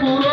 পুরো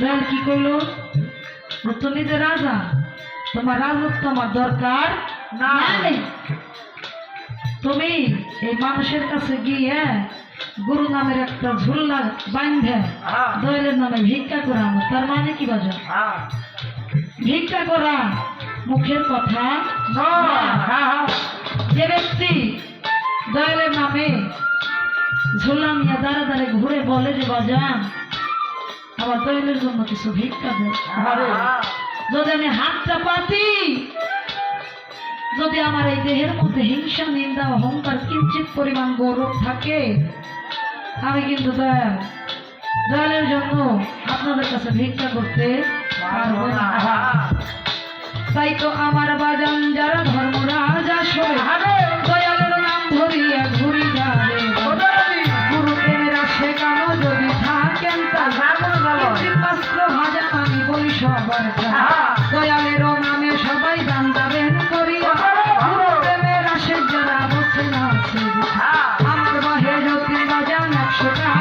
বোন কি করল তুমি যে রাজা? তোমার রাজত্ব আমার দরকার? না। তুমি এই মানুষের কাছে গিয়ে গুরু নামের একটা ঝুল্লা বান্ধে দৈলের নামে ভিক্ষা করা তার মানে কি বাজা ভিক্ষা করা মুখের কথা? যে ব্যক্তি দয়ালের নামে ঝুলা নিয়ে দাঁড়া দাঁড়ে ঘুরে বলে যে বাজান আমার দৈবের জন্য কিছু ভিক্ষা ধরে যদি আমি হাতটা পাতি, যদি আমার এই দেহের মধ্যে হিংসা, নিন্দা, অহংকার, কিঞ্চিত পরিমাণ গৌরব থাকে, আমি কিন্তু দয়াল। দয়ালের জন্য আপনাদের কাছে ভিক্ষা করতে পারব না। তাই তো আমার বাজান যারা ধর্ম রাজা আসলে সোনা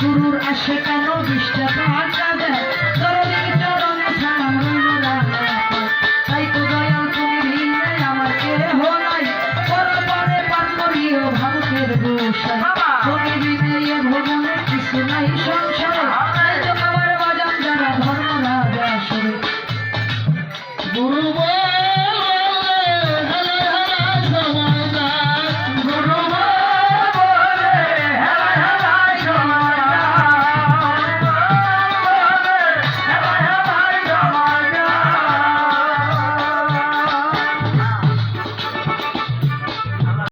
গুরুর আসে কেন বিষ্টা পাকা দেয়? তরলির চরণে সালাম রইল রানা তাই তো দয়াল তুমি ভিন্ন আমার কেহ নাই। পর পরে পান করিও ভারতের গোসাই। তুমি বিদেয় ভবনে কিছু নাই সংসারে। তাই তো খাবার বাজান যারা ধর্ম রাজা আসবে। গুরু